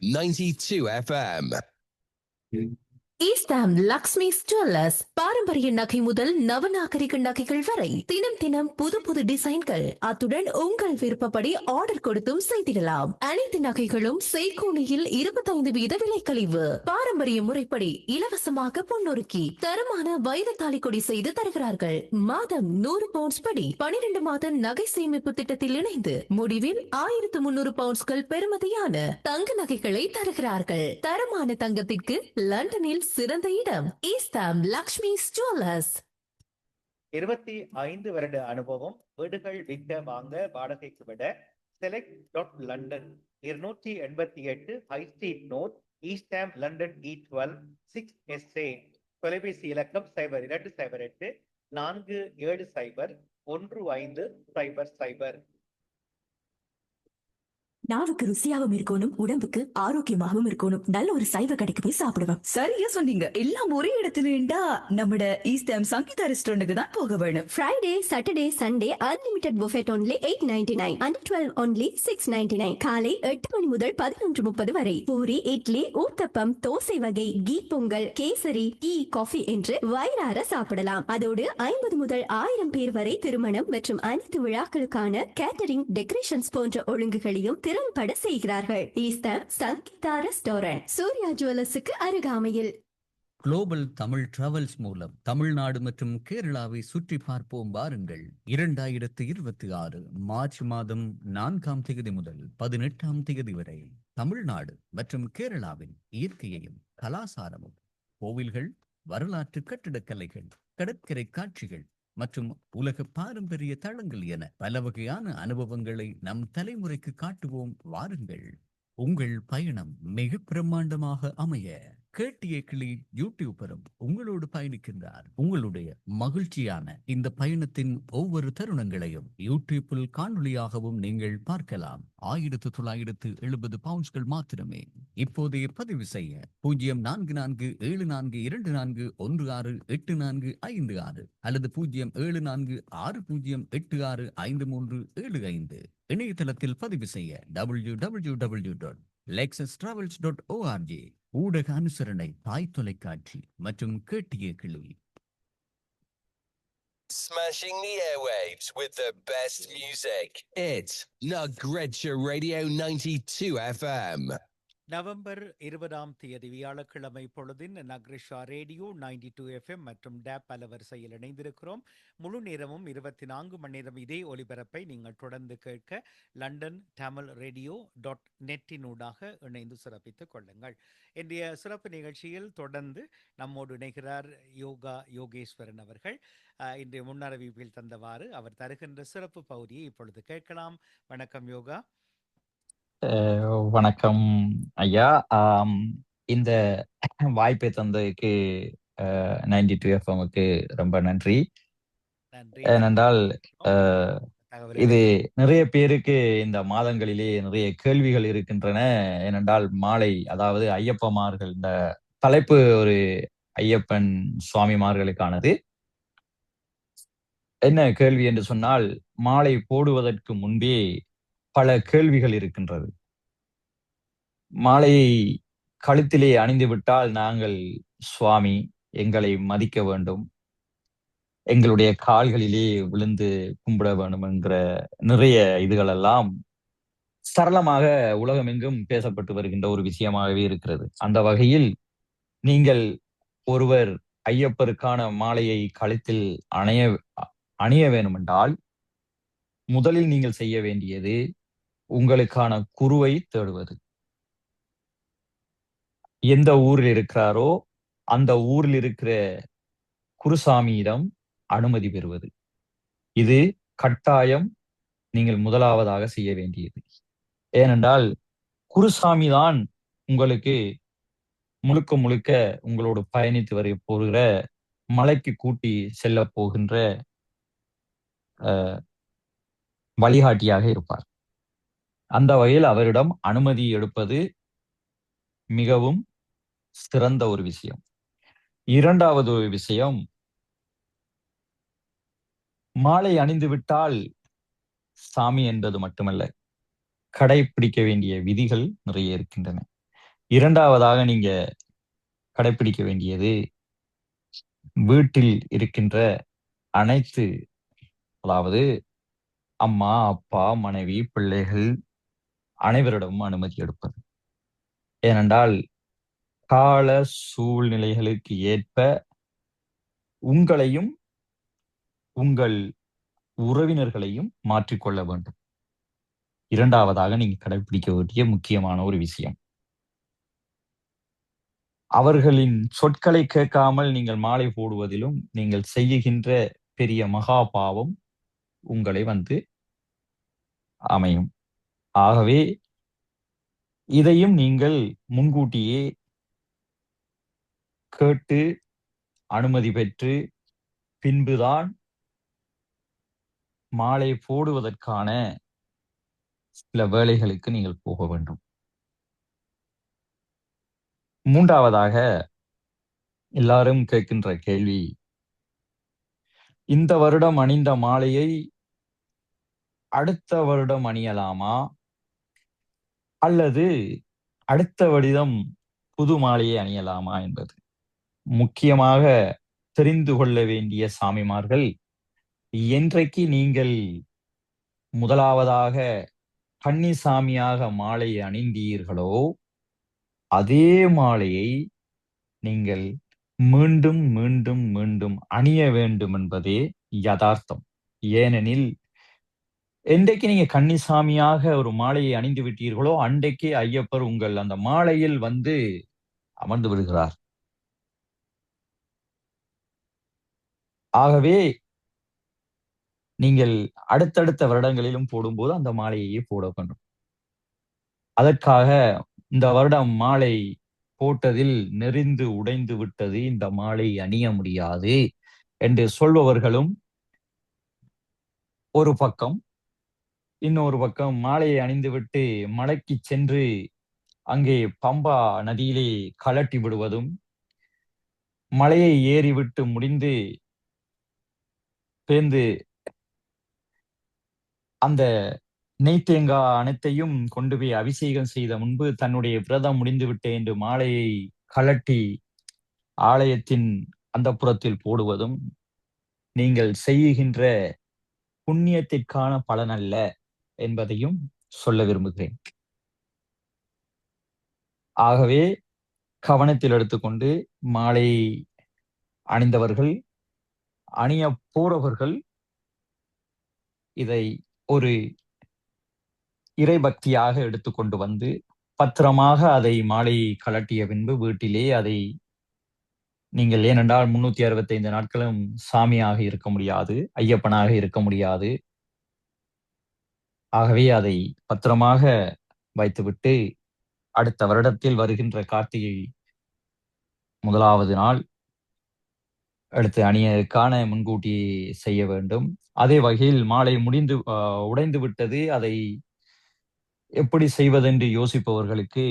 92 FM. Mm. East Ham Lakshmi jewellers பாரம்பரிய நகை முதல் நவநாகரிக நகைகள் வரை தினம் தினம் புது புது டிசைன்கள். அத்துடன் உங்கள் விருப்பப்படி ஆர்டர் கொடுத்தும் செய்திடலாம். அனைத்து நகைகளும் செய்கூலியில் இருபத்தைந்து வீத விலை கழிவு. பாரம்பரிய முறைப்படி இலவசமாக பொன்னொருக்கி தரமான வைர தாலிக்கொடி செய்து தருகிறார்கள். மாதம் நூறு பவுண்ட்ஸ் படி பனிரெண்டு மாத நகை சேமிப்பு திட்டத்தில் இணைந்து முடிவில் ஆயிரத்து முன்னூறு பவுண்ட்ஸ்கள் பெறுமதியான தங்க நகைகளை தருகிறார்கள். தரமான தங்கத்திற்கு லண்டனில் சிறந்த இடம். ஈஸ்டாம் லக்ஷ்மி ஜுவல்லர்ஸ் இருபத்தி ஐந்து வருட அனுபவம். வீடுகள் விற்க வாங்க வாடகைக்கு விட செலக்ட் டாட் லண்டன் இருநூற்றி எண்பத்தி எட்டு high street north East Ham London E twelve six SA தொலைபேசி இலக்கம் சைபர் இரண்டு சைபர் எட்டு நான்கு ஏழு சைபர் ஒன்று ஐந்து சைபர் சைபர் நாவுக்கு ருசியாகவும் இருக்கணும் உடம்புக்கு ஆரோக்கியமாகவும் இருக்கணும். நல்ல ஒரு சைவ கடைக்கு போய் சாப்பிடுவோம். சரியா சொன்னீங்க. எல்லாம் ஒரே இடத்துல இருந்தா நம்மட ஈஸ்டம் சங்கீதா ரெஸ்டாரண்ட்டுக்கு தான் போக வேணும். Friday, Saturday, Sunday unlimited buffet only 8.99 and 12 only 6.99 காலை எட்டு மணி முதல் பதினொன்று முப்பது வரை. பூரி இட்லி ஊத்தப்பம் தோசை வகை ghee pongal kesari tea coffee என்று வயிறார சாப்பிடலாம். அதோடு ஐம்பது முதல் ஆயிரம் பேர் வரை திருமணம் மற்றும் அனைத்து விழாக்களுக்கான கேட்டரிங் டெக்கரேஷன்ஸ் போன்ற ஒழுங்குகளையும் திறம்பட செய்கிறார்கள். East Ham Sangeetha restaurant Surya ஜுவல்லர்ஸுக்கு அருகாமையில். குளோபல் தமிழ் டிராவல்ஸ் மூலம் தமிழ்நாடு மற்றும் கேரளாவை சுற்றி பார்ப்போம் வாருங்கள். இரண்டாயிரத்து இருபத்தி ஆறு மார்ச் மாதம் நான்காம் தேதி முதல் பதினெட்டாம் தேதி வரை தமிழ்நாடு மற்றும் கேரளாவின் இயற்கையையும் கலாசாரமும் கோவில்கள் வரலாற்று கட்டிடக்கலைகள் கடற்கரை காட்சிகள் மற்றும் உலக பாரம்பரிய தளங்கள் என பல வகையான அனுபவங்களை நம் தலைமுறைக்கு காட்டுவோம். வாருங்கள். உங்கள் பயணம் மிக பிரம்மாண்டமாக அமைய. கேட்டிய கிளி யூடியூபரும் உங்களோடு பயணிக்கின்றார். உங்களுடைய மகிழ்ச்சியான இந்த பயணத்தின் ஒவ்வொரு தருணங்களையும் யூடியூப்பில் காணொளியாகவும் நீங்கள் பார்க்கலாம். ஆயிரத்து தொள்ளாயிரத்து எழுபது பவுண்ட்ஸ்கள் மாத்திரமே. இப்போதைய பதிவு செய்ய பூஜ்ஜியம் நான்கு நான்கு ஏழு நான்கு இரண்டு நான்கு ஒன்று ஆறு எட்டு நான்கு ஐந்து ஆறு அல்லது பூஜ்ஜியம் ஏழு நான்கு ஆறு பூஜ்ஜியம் எட்டு ஆறு ஐந்து மூன்று ஏழு ஐந்து. இணையதளத்தில் பதிவு செய்ய W W W dot Lexus travels dot ORG ஊடக அனுசரணை தாய் தொலைக்காட்சி மற்றும் கேட்டிய கிளி Smashing the airwaves with the best music. It's Nugredsha Radio 92 FM. November இருபதாம் தேதி வியாழக்கிழமை பொழுதின் Nakrisha radio ninety two FM மற்றும் டேப் அலவரிசையில் இணைந்திருக்கிறோம். முழு நேரமும் இருபத்தி நான்கு மணி நேரம் இதே ஒலிபரப்பை நீங்கள் தொடர்ந்து கேட்க லண்டன் தமிழ் ரேடியோ டாட் நெட்டினூடாக இணைந்து சிறப்பித்துக் கொள்ளுங்கள். இன்றைய சிறப்பு நிகழ்ச்சியில் தொடர்ந்து நம்மோடு இணைகிறார் யோகா யோகேஸ்வரன் அவர்கள். இன்றைய முன்னறிவிப்பில் தந்தவாறு அவர் தருகின்ற சிறப்பு பகுதியை இப்பொழுது கேட்கலாம். வணக்கம் யோகா. வணக்கம் ஐயா. இந்த வாய்ப்பை தந்ததுக்கு நைன்டி டூ எஃப்எம்க்கு ரொம்ப நன்றி. ஏனென்றால் இது நிறைய பேருக்கு இந்த மாதங்களிலே நிறைய கேள்விகள் இருக்கின்றன. ஏனென்றால் மாலை அதாவது ஐயப்பமார்கள் இந்த தலைப்பு ஒரு ஐயப்பன் சுவாமிமார்களுக்கானது. என்ன கேள்வி என்று சொன்னால் மாலை போடுவதற்கு முன்பே பல கேள்விகள் இருக்கின்றது. மாலையை கழுத்திலே அணிந்து விட்டால் நாங்கள் சுவாமி எங்களை மதிக்க வேண்டும். எங்களுடைய கால்களிலே விழுந்து கும்பிட வேண்டும் என்கிற நிறைய இதுகளெல்லாம் சரளமாக உலகமெங்கும் பேசப்பட்டு வருகின்ற ஒரு விஷயமாகவே இருக்கிறது. அந்த வகையில் நீங்கள் ஒருவர் ஐயப்பருக்கான மாலையை கழுத்தில் அணைய அணிய வேண்டுமென்றால் முதலில் நீங்கள் செய்ய வேண்டியது உங்களுக்கான குருவை தேடுவது. எந்த ஊரில் இருக்கிறாரோ அந்த ஊரில் இருக்கிற குருசாமியிடம் அனுமதி பெறுவது. இது கட்டாயம் நீங்கள் முதலாவதாக செய்ய வேண்டியது. ஏனென்றால் குருசாமி தான் உங்களுக்கு முழுக்க முழுக்க உங்களோடு பயணித்து வர போகிற மலைக்கு கூட்டி செல்ல போகின்ற அஹ், வழிகாட்டியாக இருப்பார். அந்த வகையில் அவரிடம் அனுமதி எடுப்பது மிகவும் சிறந்த ஒரு விஷயம். இரண்டாவது ஒரு விஷயம் மாலை அணிந்து விட்டால் சாமி என்பது மட்டுமல்ல கடைபிடிக்க வேண்டிய விதிகள் நிறைய இருக்கின்றன. இரண்டாவதாக நீங்க கடைபிடிக்க வேண்டியது வீட்டில் இருக்கின்ற அனைத்து அதாவது அம்மா அப்பா மனைவி பிள்ளைகள் அனைவரிடமும் அனுமதி எடுப்பது. ஏனென்றால் கால சூழ்நிலைகளுக்கு ஏற்ப உங்களையும் உங்கள் உறவினர்களையும் மாற்றிக்கொள்ள வேண்டும். இரண்டாவதாக நீங்க கடைபிடிக்க வேண்டிய முக்கியமான ஒரு விஷயம். அவர்களின் சொற்களை கேட்காமல் நீங்கள் மாலை போடுவதிலும் நீங்கள் செய்கின்ற பெரிய மகா பாவம் உங்களை வந்து அமையும். ஆகவே இதையும் நீங்கள் முன்கூட்டியே கேட்டு அனுமதி பெற்று பின்புதான் மாலை போடுவதற்கான சில வேலைகளுக்கு நீங்கள் போக வேண்டும். மூன்றாவதாக எல்லாரும் கேட்கின்ற கேள்வி இந்த வருடம் அணிந்த மாலையை அடுத்த வருடம் அணியலாமா? அல்லது அடுத்த வருடம் புது மாலையை அணியலாமா என்பது. முக்கியமாக தெரிந்து கொள்ள வேண்டிய சாமிமார்கள் என்றைக்கு நீங்கள் முதலாவதாக கன்னிசாமியாக மாலை அணிந்தீர்களோ அதே மாலையை நீங்கள் மீண்டும் மீண்டும் மீண்டும் அணிய வேண்டும் என்பதே யதார்த்தம். ஏனெனில் என்றைக்கு நீங்க கன்னிசாமியாக ஒரு மாலையை அணிந்து விட்டீர்களோ அன்றைக்கே ஐயப்பர் உங்கள் அந்த மாலையில் வந்து அமர்ந்து விடுகிறார். ஆகவே நீங்கள் அடுத்தடுத்த வருடங்களிலும் போடும்போது அந்த மாலையையே போட வேண்டும். அதற்காக இந்த வருடம் மாலை போட்டதில் நெறிந்து உடைந்து விட்டது இந்த மாலை அணிய முடியாது என்று சொல்பவர்களும் ஒரு பக்கம் இன்னொரு பக்கம் மாலையை அணிந்துவிட்டு மலைக்கு சென்று அங்கே பம்பா நதியிலே கலட்டி விடுவதும் மலையை ஏறிவிட்டு முடிந்து பேந்து அந்த நெய்த்தேங்காய் அனைத்தையும் கொண்டு போய் அபிஷேகம் செய்த முன்பு தன்னுடைய விரதம் முடிந்துவிட்டே என்று மாலையை கலட்டி ஆலயத்தின் அந்த புறத்தில் போடுவதும் நீங்கள் செய்கின்ற புண்ணியத்திற்கான பலன் அல்ல என்பதையும் சொல்ல விரும்புகிறேன். ஆகவே கவனத்தில் எடுத்துக்கொண்டு மாலை அணிந்தவர்கள் அணிய போறவர்கள் இதை ஒரு இறைபக்தியாக எடுத்துக்கொண்டு வந்து பத்திரமாக அதை மாலை கலட்டிய பின்பு வீட்டிலே அதை நீங்கள் ஏனென்றால் முன்னூத்தி அறுபத்தைந்து நாட்களும் சாமியாக இருக்க முடியாது ஐயப்பனாக இருக்க முடியாது ஆகவே அதை பத்திரமாக வைத்துவிட்டு அடுத்த வருடத்தில் வருகின்ற கார்த்திகை முதலாவது நாள் அடுத்து அணியருக்கான முன்கூட்டி செய்ய வேண்டும். அதே வகையில் மாலை முடிந்து உடைந்து விட்டது. அதை எப்படி செய்வதென்று யோசிப்பவர்களுக்கு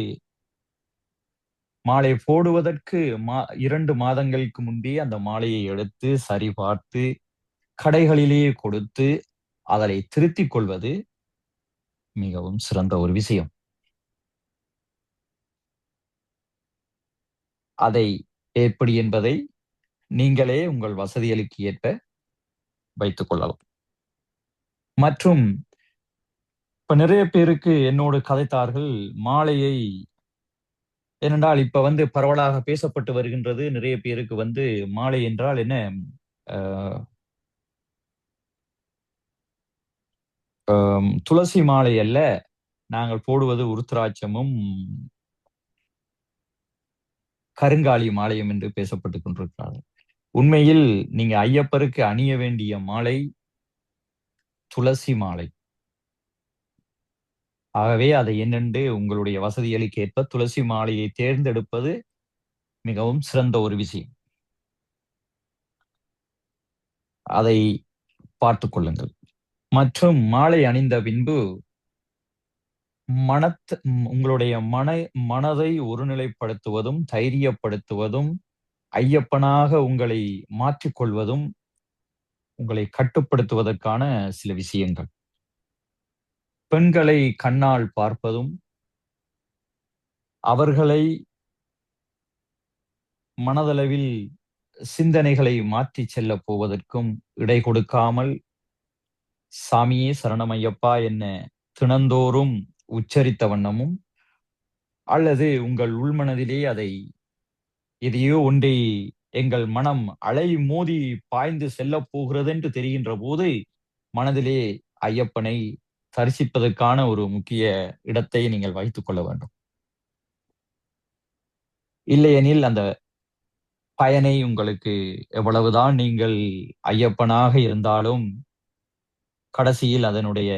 மாலை போடுவதற்கு மா இரண்டு மாதங்களுக்கு முன்பே அந்த மாலையை எடுத்து சரி பார்த்து கடைகளிலேயே கொடுத்து அதனை திருத்திக் கொள்வது மிகவும் சிறந்த ஒரு விஷயம். அதை எப்படி என்பதை நீங்களே உங்கள் வசதிகளுக்கு ஏற்ப வைத்துக் கொள்ளலாம். மற்றும் இப்ப நிறைய பேருக்கு என்னோடு கதைத்தார்கள் மாலையை ஏனென்றால் இப்ப வந்து பரவலாக பேசப்பட்டு வருகின்றது. நிறைய பேருக்கு வந்து மாலை என்றால் என்ன? துளசி மாலை அல்ல நாங்கள் போடுவது உருத்திராட்சமும் கருங்காலி மாலையும் என்று பேசப்பட்டுக் கொண்டிருக்கிறார்கள். உண்மையில் நீங்க ஐயப்பருக்கு அணிய வேண்டிய மாலை துளசி மாலை. ஆகவே அதை என்னென்று உங்களுடைய வசதிகளுக்கு ஏற்ப துளசி மாலையை தேர்ந்தெடுப்பது மிகவும் சிறந்த ஒரு விஷயம். அதை பார்த்து கொள்ளுங்கள். மற்றும் மாலை அணிந்த பின்பு மனத் உங்களுடைய மன மனதை ஒருநிலைப்படுத்துவதும் தைரியப்படுத்துவதும் ஐயப்பனாக உங்களை மாற்றிக்கொள்வதும் உங்களை கட்டுப்படுத்துவதற்கான சில விஷயங்கள். பெண்களை கண்ணால் பார்ப்பதும் அவர்களை மனதளவில் சிந்தனைகளை மாற்றி செல்ல போவதற்கும் இடை கொடுக்காமல் சாமியே சரணமையப்பா என்ன தினந்தோறும் உச்சரித்த வண்ணமும் அல்லது உங்கள் உள்மனதிலே அதை எதையோ ஒன்றை எங்கள் மனம் அலை மோதி பாய்ந்து செல்ல போகிறது என்று தெரிகின்ற போது மனதிலே ஐயப்பனை தரிசிப்பதற்கான ஒரு முக்கிய இடத்தை நீங்கள் வைத்துக் கொள்ள வேண்டும். இல்லையெனில் அந்த பயனை உங்களுக்கு எவ்வளவுதான் நீங்கள் ஐயப்பனாக இருந்தாலும் கடைசியில் அதனுடைய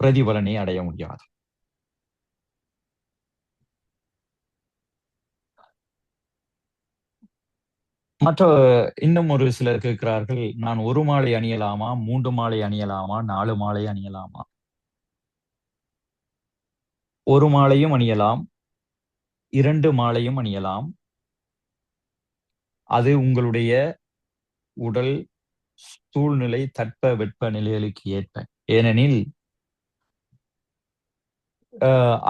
பிரதிபலனை அடைய முடியாது. மற்ற இன்னும் ஒரு சிலர் கேட்கிறார்கள் நான் ஒரு மாலை அணியலாமா மூன்று மாலை அணியலாமா நாலு மாலை அணியலாமா? ஒரு மாலையும் அணியலாம் இரண்டு மாலையும் அணியலாம். அது உங்களுடைய உடல் சூழ்நிலை தட்ப வெப்ப நிலைகளுக்கு ஏற்ப. ஏனெனில்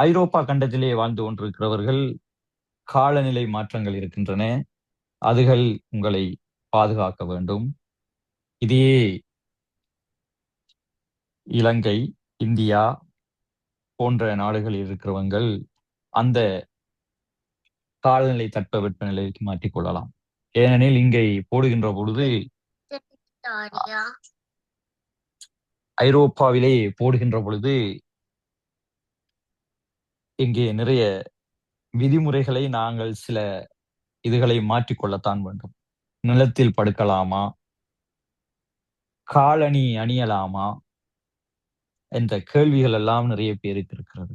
ஐரோப்பா கண்டத்திலே வாழ்ந்து கொண்டிருக்கிறவர்கள் காலநிலை மாற்றங்கள் இருக்கின்றன. அதுகள் உங்களை பாதுகாக்க வேண்டும். இதையே இலங்கை இந்தியா போன்ற நாடுகளில் இருக்கிறவங்கள் அந்த காலநிலை தட்பவெப்ப நிலைக்கு மாற்றிக்கொள்ளலாம். ஏனெனில் இங்கே போடுகின்ற பொழுது ஐரோப்பாவிலே போடுகின்ற பொழுது இங்கே நிறைய விதிமுறைகளை நாங்கள் சில இதுகளை மாற்றிக்கொள்ளத்தான் வேண்டும். நிலத்தில் படுக்கலாமா? காலணி அணியலாமா? என்ற கேள்விகள் எல்லாம் நிறைய பேருக்கு இருக்கிறது.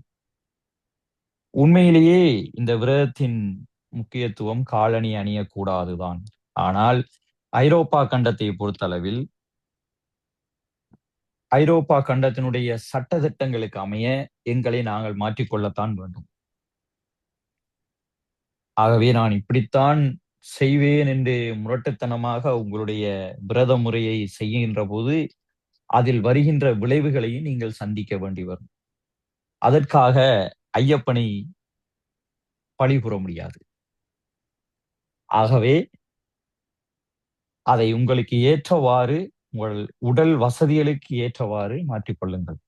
உண்மையிலேயே இந்த விரதத்தின் முக்கியத்துவம் காலணி அணியக்கூடாதுதான். ஆனால் ஐரோப்பா கண்டத்தை பொறுத்தளவில் ஐரோப்பா கண்டத்தினுடைய சட்ட திட்டங்களுக்கு அமைய எங்களை நாங்கள் மாற்றிக்கொள்ளத்தான் வேண்டும். ஆகவே நான் இப்படித்தான் செய்வேன் என்று முரட்டுத்தனமாக உங்களுடைய விரத முறையை செய்கின்ற போது அதில் வருகின்ற விளைவுகளையும் நீங்கள் சந்திக்க வேண்டி வரும். அதற்காக ஐயப்பனை பழிபுற முடியாது. ஆகவே அதை உங்களுக்கு ஏற்றவாறு உங்கள் உடல் வசதிகளுக்கு ஏற்றவாறு மாற்றிக்கொள்ளுங்கள்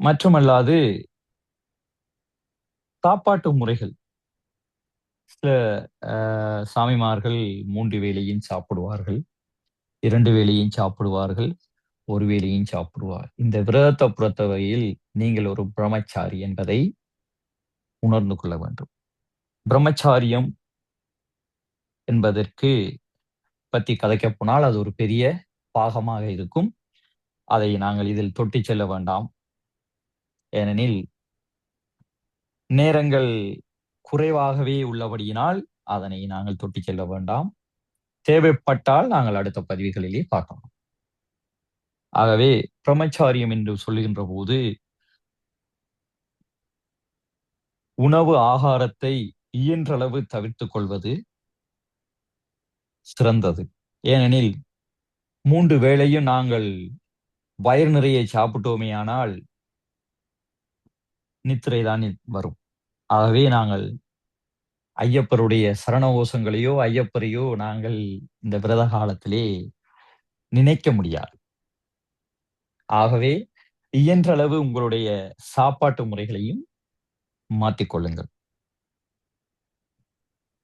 மட்டுமல்லாது சாப்பாட்டு முறைகள். சில சாமிமார்கள் மூன்று வேளையும் சாப்பிடுவார்கள். இரண்டு வேளையும் சாப்பிடுவார்கள். ஒரு வேளையும் சாப்பிடுவார். இந்த விரதத்தை பொறுத்தவரையில் நீங்கள் ஒரு பிரம்மச்சாரி என்பதை உணர்ந்து கொள்ள வேண்டும். பிரம்மச்சாரியம் என்பதற்கு பத்தி கதைக்க போனால் அது ஒரு பெரிய பாகமாக இருக்கும். அதை நாங்கள் இதில் தொட்டிச் செல்ல வேண்டாம். ஏனெனில் நேரங்கள் குறைவாகவே உள்ளபடியினால் அதனை நாங்கள் தொட்டிச் செல்ல வேண்டாம். தேவைப்பட்டால் நாங்கள் அடுத்த பதிவுகளிலே பார்க்கலாம். ஆகவே பிரம்மச்சாரியம் என்று சொல்லுகின்ற போது உணவு ஆகாரத்தை இயன்றளவு தவிர்த்துக் கொள்வது சிறந்தது. ஏனெனில் மூன்று வேளையும் நாங்கள் வயிறு நிறைய சாப்பிட்டோமேயானால் நித்திரைதான் வரும். ஆகவே நாங்கள் ஐயப்பருடைய சரணகோஷங்களையோ ஐயப்பரையோ நாங்கள் இந்த விரத காலத்திலே நினைக்க முடியாது. ஆகவே இயன்றளவு உங்களுடைய சாப்பாட்டு முறைகளையும் மாற்றிக்கொள்ளுங்கள்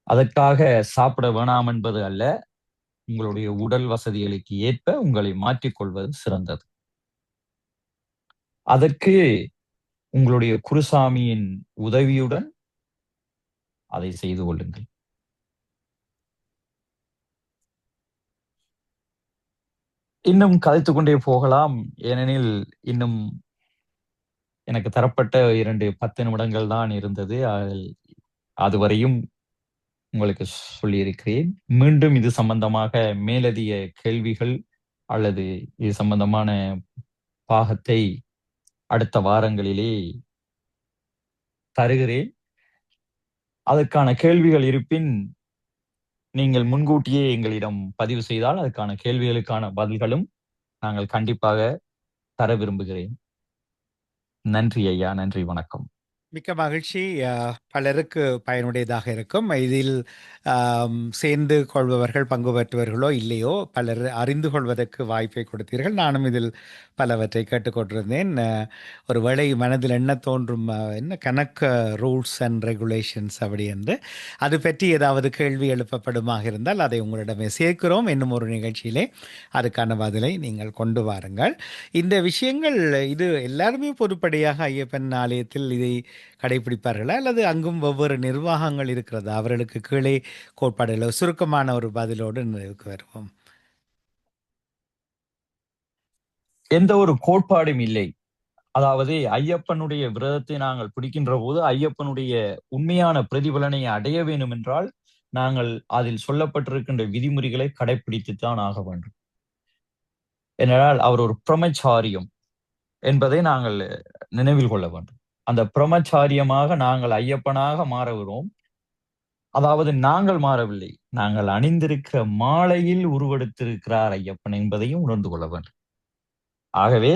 அதற்காக சாப்பிட வேணாம் என்பது அல்ல. உங்களுடைய உடல் வசதிகளுக்கு ஏற்ப உங்களை மாற்றிக்கொள்வது சிறந்தது. அதற்கு உங்களுடைய குருசாமியின் உதவியுடன் அதை செய்து கொள்ளுங்கள். இன்னும் கதைத்து கொண்டே போகலாம். ஏனெனில் இன்னும் எனக்கு தரப்பட்ட இரண்டு பத்து நிமிடங்கள் தான் இருந்தது. அதில் அதுவரையும் உங்களுக்கு சொல்லியிருக்கிறேன். மீண்டும் இது சம்பந்தமாக மேலதிக கேள்விகள் அல்லது இது சம்பந்தமான பாகத்தை அடுத்த வாரங்களிலே தருகிறேன். அதற்கான கேள்விகள் இருப்பின் நீங்கள் முன்கூட்டியே எங்களிடம் பதிவு செய்தால் அதுக்கான கேள்விகளுக்கான பதில்களும் நாங்கள் கண்டிப்பாக தர விரும்புகிறேன். நன்றி ஐயா நன்றி வணக்கம். மிக்க மகிழ்ச்சி. பலருக்கு பயனுடையதாக இருக்கும். இதில் சேர்ந்து கொள்பவர்கள் பங்கு பெற்றவர்களோ இல்லையோ பலர் அறிந்து கொள்வதற்கு வாய்ப்பை கொடுத்தீர்கள். நானும் இதில் பலவற்றை கேட்டுக்கொண்டிருந்தேன். ஒரு வேளை மனதில் என்ன தோன்றும் என்ன கணக்கு ரூல்ஸ் அண்ட் ரெகுலேஷன்ஸ் அப்படி என்று அது பற்றி ஏதாவது கேள்வி எழுப்பப்படுமாக இருந்தால் அதை உங்களிடமே சேர்க்கிறோம். இன்னும் ஒரு நிகழ்ச்சியிலே அதுக்கான பதிலை நீங்கள் கொண்டு வாருங்கள். இந்த விஷயங்கள் இது எல்லாருமே பொதுப்படியாக ஐயப்பன் ஆலயத்தில் இதை கடைபிடிப்பார்களா அல்லது அங்கும் ஒவ்வொரு நிர்வாகங்கள் இருக்கிறதா? அவர்களுக்கு கீழே கோட்பாடுகள் சுருக்கமான ஒரு பதிலோடு நிறைவுக்கு வருவோம். எந்த ஒரு கோட்பாடும் இல்லை. அதாவது ஐயப்பனுடைய விரதத்தை நாங்கள் பிடிக்கின்ற போது ஐயப்பனுடைய உண்மையான பிரதிபலனை அடைய வேண்டும் என்றால் நாங்கள் அதில் சொல்லப்பட்டிருக்கின்ற விதிமுறைகளை கடைபிடித்துத்தான் ஆக வேண்டும். ஏனென்றால் அவர் ஒரு பிரமச்சாரியம் என்பதை நாங்கள் நினைவில் கொள்ள வேண்டும். அந்த பிரமச்சாரியமாக நாங்கள் ஐயப்பனாக மாறுகிறோம் அதாவது நாங்கள் மாறவில்லை. நாங்கள் அணிந்திருக்கிற மாலையில் உருவெடுத்திருக்கிறார் ஐயப்பன் என்பதையும் உணர்ந்து கொள்ள வேண்டும். ஆகவே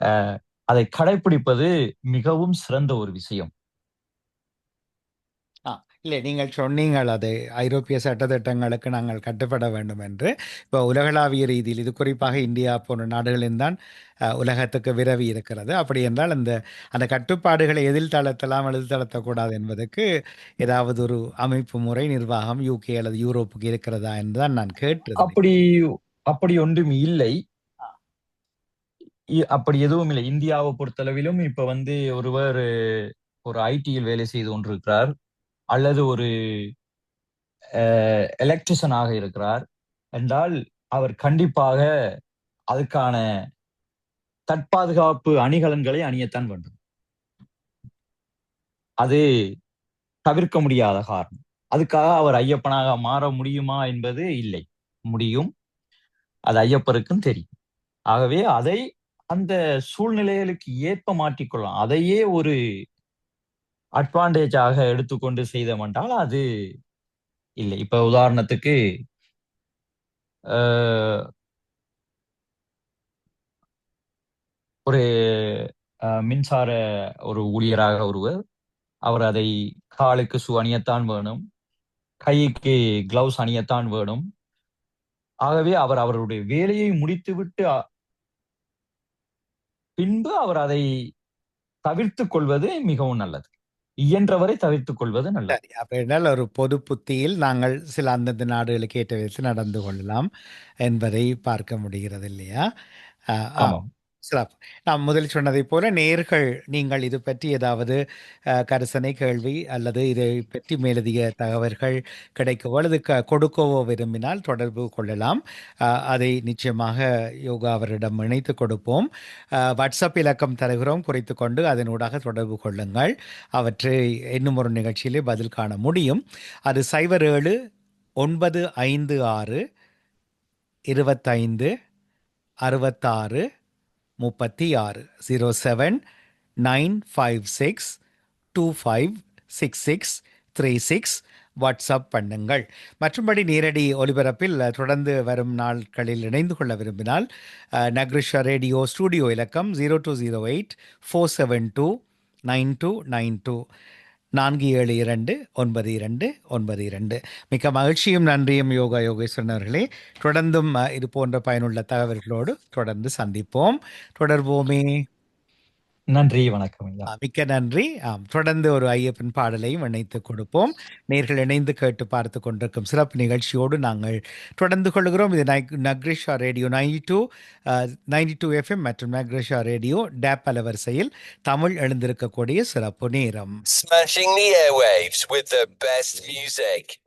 அஹ், அதை கடைபிடிப்பது மிகவும் சிறந்த ஒரு விஷயம். இல்லை நீங்கள் சொன்னீங்கள் அது ஐரோப்பிய சட்டத்திட்டங்களுக்கு நாங்கள் கட்டுப்பட வேண்டும் என்று. இப்போ உலகளாவிய ரீதியில் இது குறிப்பாக இந்தியா போன்ற நாடுகளில் தான் உலகத்துக்கு விரவி இருக்கிறது. அப்படி என்றால் அந்த அந்த கட்டுப்பாடுகளை எதில் தளர்த்தலாம் எதில் தளர்த்தக்கூடாது என்பதற்கு ஏதாவது ஒரு அமைப்பு முறை நிர்வாகம் யூகே அல்லது யூரோப்புக்கு இருக்கிறதா என்று தான் நான் கேட்டு அப்படி அப்படி ஒன்றும் இல்லை. அப்படி எதுவும் இல்லை. இந்தியாவை பொறுத்தளவிலும் இப்ப வந்து ஒருவர் ஒரு ஐடியில் வேலை செய்து கொண்டிருக்கிறார். அல்லது ஒரு எலக்ட்ரிஷனாக இருக்கிறார் என்றால் அவர் கண்டிப்பாக அதுக்கான தற்பாதுகாப்பு அணிகலன்களை அணியத்தான் வேண்டும். அது தவிர்க்க முடியாத காரணம். அதுக்காக அவர் ஐயப்பனாக மாற முடியுமா என்பது இல்லை. முடியும். அது ஐயப்பருக்கும் தெரியும். ஆகவே அதை அந்த சூழ்நிலைகளுக்கு ஏற்ப மாற்றிக்கொள்ளலாம். அதையே ஒரு அட்வான்டேஜாக எடுத்துக்கொண்டு செய்தோம் அது இல்லை. இப்ப உதாரணத்துக்கு ஒரு அஹ், மின்சார ஒரு ஊழியராக ஒருவர் அவர் அதை காலுக்கு ஷூ அணியத்தான் வேணும் கைக்கு கிளவுஸ் அணியத்தான் வேணும். ஆகவே அவர் அவருடைய வேலையை முடித்துவிட்டு பின்பு அவர் அதை தவிர்த்துக் கொள்வது மிகவும் நல்லது. இயன்றவரை தவிர்த்துக் கொள்வது நல்லது. என்றால் ஒரு பொது புத்தியில் நாங்கள் சில அந்தந்த நாடுகளுக்கு ஏற்ற விதத்தில் நடந்து கொள்ளலாம் என்பதை பார்க்க முடிகிறது இல்லையா? ஆமாம். சிறப்பு. நான் முதலில் சொன்னதைப் போல நேர்கள் நீங்கள் இது பற்றி ஏதாவது அஹ், கரிசனை கேள்வி அல்லது இதை பற்றி மேலதிக தகவல்கள் கிடைக்கவோ அல்லது க கொடுக்கவோ விரும்பினால் தொடர்பு கொள்ளலாம். அஹ், அதை நிச்சயமாக யோகா அவரிடம் இணைத்து கொடுப்போம். அஹ், வாட்ஸ்அப் இலக்கம் தருகிறோம். குறித்து கொண்டு அதனூடாக தொடர்பு கொள்ளுங்கள். அவற்றை இன்னும் ஒரு நிகழ்ச்சியிலே பதில் காண முடியும். அது சைபர் ஏழு ஒன்பது ஐந்து ஆறு இருபத்தைந்து அறுபத்தாறு முப்பத்தி ஆறு zero seven nine five six two five six six three six WhatsApp பண்ணுங்கள். மற்றும்படி நேரடி ஒலிபரப்பில் தொடர்ந்து வரும் நாட்களில் இணைந்து கொள்ள விரும்பினால் நக்ரிஷா ரேடியோ ஸ்டூடியோ இலக்கம் zero two zero eight four seven two nine two nine two நான்கு ஏழு இரண்டு ஒன்பது இரண்டு ஒன்பது இரண்டு. மிக்க மகிழ்ச்சியும் நன்றியும் யோகா யோகேஸ்வரன் அவர்களே. தொடர்ந்தும் இது போன்ற பயனுள்ள தகவல்களோடு தொடர்ந்து சந்திப்போம். தொடர்போமே நன்றி வணக்கம் மிக்க நன்றி. ஆம் தொடர்ந்து ஒரு ஐயப்பன் பாடலையும் இணைத்து கொடுப்போம். நேர்கள் இணைந்து கேட்டு பார்த்து கொண்டிருக்கும் சிறப்பு நிகழ்ச்சியோடு நாங்கள் தொடர்ந்து கொள்கிறோம். இது நக்- Nakrisha radio ninety two ninety two FM மற்றும் நக்ரிஷா ரேடியோ டேப் அலவரிசையில் தமிழ் எழுந்திருக்கக்கூடிய சிறப்பு நேரம். Smashing the airwaves with the best music.